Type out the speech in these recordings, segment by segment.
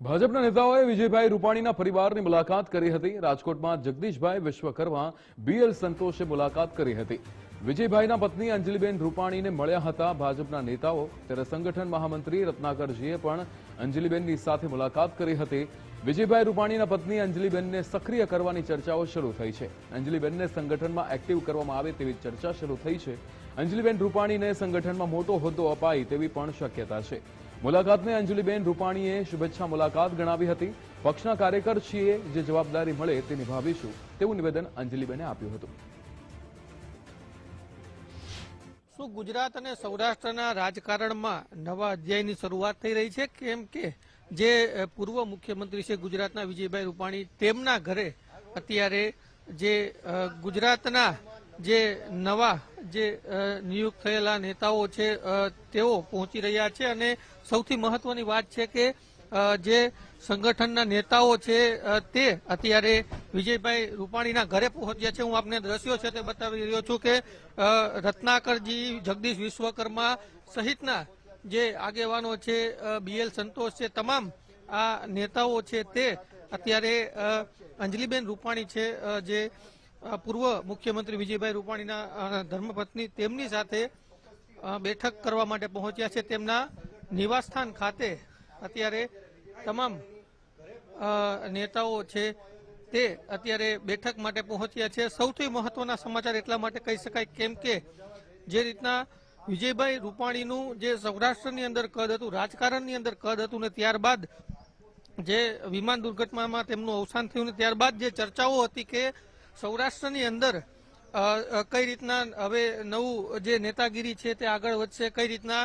ભાજપના નેતાઓએ વિજયભાઈ રૂપાણીના પરિવારની મુલાકાત કરી હતી. રાજકોટમાં જગદીશભાઈ વિશ્વકર્મા બીએલ સંતોષે મુલાકાત કરી હતી. વિજયભાઈના પત્ની અંજલિબેન રૂપાણીને મળ્યા હતા ભાજપના નેતાઓ. ત્યારે સંગઠન મહામંત્રી રત્નાકરજીએ પણ અંજલિબેનની સાથે મુલાકાત કરી હતી. વિજયભાઈ રૂપાણીના પત્ની અંજલિબેનને સક્રિય કરવાની ચર્ચાઓ શરૂ થઈ છે. અંજલિબેનને સંગઠનમાં એક્ટિવ કરવામાં આવે તેવી ચર્ચા શરૂ થઈ છે. અંજલિબેન રૂપાણીને સંગઠનમાં મોટો હોદ્દો અપાય તેવી પણ શક્યતા છે. મુલાકાતને અંજલિબેન રૂપાણીએ શુભેચ્છા મુલાકાત ગણાવી હતી. પક્ષના કાર્યકર છીએ જે જવાબદારી મળે તે નિભાવીશું. તેવું નિવેદન અંજલિબેને આપ્યું હતું. શું ગુજરાત અને સૌરાષ્ટ્રના રાજકારણમાં નવા અધ્યાયની શરૂઆત થઈ રહી છે? કેમ કે જે પૂર્વ મુખ્યમંત્રી છે ગુજરાતના વિજયભાઈ રૂપાણી, તેમના ઘરે અત્યારે જે ગુજરાતના જે નવા જે નિયુક્ત થયેલા નેતાઓ છે તેઓ પહોંચી રહ્યા છે. અને સૌથી મહત્વની વાત છે કે જે સંગઠનના નેતાઓ છે તે અત્યારે વિજયભાઈ રૂપાણીના ઘરે પહોંચ્યા છે. હું આપને દ્રશ્યો છે તે બતાવી રહ્યો છું કે રત્નાકરજી, જગદીશ વિશ્વકર્મા સહિતના જે આગેવાનો છે બીએલ સંતોષ છે, તમામ આ નેતાઓ છે તે અત્યારે અંજલિબેન રૂપાણી છે જે પૂર્વ મુખ્યમંત્રી વિજયભાઈ રૂપાણીના ધર્મપત્ની તેમની સાથે બેઠક કરવા માટે પહોંચ્યા છે. તેમના નિવાસસ્થાન ખાતે અત્યારે તમામ નેતાઓ છે તે અત્યારે બેઠક માટે પહોંચ્યા છે. સૌથી મહત્વના સમાચાર એટલા માટે કહી શકાય કેમ કે જે રીતના વિજયભાઈ રૂપાણીનું જે સૌરાષ્ટ્રની અંદર કદ હતું, રાજકારણની અંદર કદ હતું ને ત્યારબાદ જે વિમાન દુર્ઘટનામાં તેમનું અવસાન થયું ને ત્યારબાદ જે ચર્ચાઓ હતી કે સૌરાષ્ટ્રની અંદર કઈ રીતના હવે નવું જે નેતાગીરી છે તે આગળ વધશે, કઈ રીતના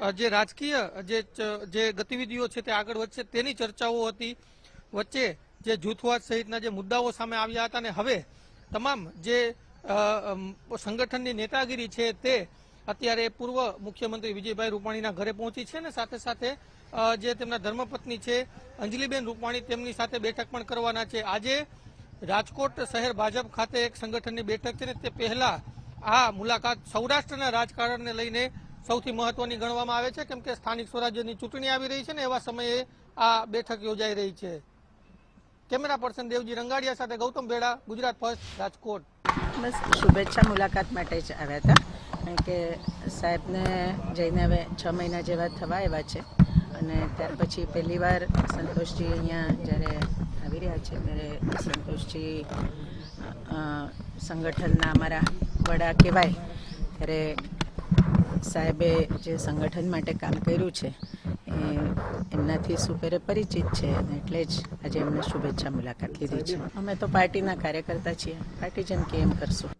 જે રાજકીય, જે ગતિવિધિઓ છે તે આગળ વધશે, તેની ચર્ચાઓ હતી. વચ્ચે જે જૂથવાદ સહિતના જે મુદ્દાઓ સામે આવ્યા હતા અને હવે તમામ જે સંગઠનની નેતાગીરી છે તે અત્યારે પૂર્વ મુખ્યમંત્રી વિજયભાઈ રૂપાણીના ઘરે પહોંચી છે અને સાથે સાથે જે તેમના ધર્મપત્ની છે અંજલિબેન રૂપાણી તેમની સાથે બેઠક પણ કરવાના છે. આજે રાજકોટ શહેર ભાજપ ખાતે એક સંગઠનની બેઠક છે ને તે પહેલા આ મુલાકાત સૌરાષ્ટ્રના રાજકારણને લઈને સૌથી મહત્વની ગણવામાં આવે છે, કેમ કે સ્થાનિક સ્વરાજ્યની ચૂંટણી આવી રહી છે ને એવા સમયે આ બેઠક યોજાઈ રહી છે. કેમેરા પર્સન દેવજી રંગાડિયા સાથે ગૌતમ બેડા ગુજરાત ફર્સ્ટ, રાજકોટ. બસ, શુભેચ્છા મુલાકાત માટે જ આવ્યા હતા. કારણ કે સાહેબને જઈને હવે છ મહિના જેવા થવા એવા છે. અને ત્યાર પછી પહેલી વાર સંતોષજી અહીંયા જ્યારે આવી રહ્યા છે, ત્યારે સંતોષજી સંગઠનના અમારા વડા કહેવાય, ત્યારે સાહેબે જે સંગઠન માટે કામ કર્યું છે એમનાથી સુપેરે પરિચિત છે એટલે જ આજે એમને શુભેચ્છા મુલાકાત લીધી છે. અમે તો પાર્ટીના કાર્યકર્તા છીએ. પાર્ટી જેમ કે એમ કરશું.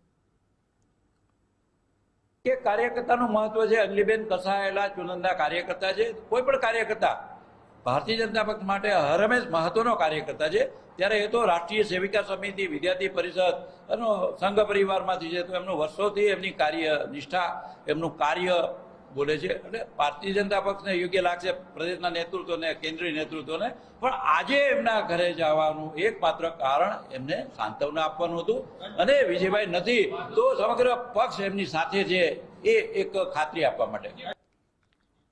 કે કાર્યકર્તાનું મહત્વ છે અંજલીબેન કસાયેલા ચુનંદા કાર્યકર્તા છે, કોઈ પણ કાર્યકર્તા ભારતીય જનતા પક્ષ માટે હરમેશ મહત્વનો કાર્યકર્તા છે. ત્યારે એ તો રાષ્ટ્રીય સેવિકા સમિતિ, વિદ્યાર્થી પરિષદ અને સંઘ પરિવારમાંથી છે, તો એમનું વર્ષોથી એમની કાર્ય નિષ્ઠા, એમનું કાર્ય બોલે છે. એટલે ભારતીય જનતા પક્ષને યોગ્ય લાગશે પ્રદેશના નેતૃત્વને, કેન્દ્રીય નેતૃત્વને. પણ આજે એમના ઘરે જવાનું એકમાત્ર કારણ એમને સાંત્વના આપવાનું હતું. અને વિજયભાઈ નથી, તો સમગ્ર પક્ષ એમની સાથે છે, એ એક ખાતરી આપવા માટે.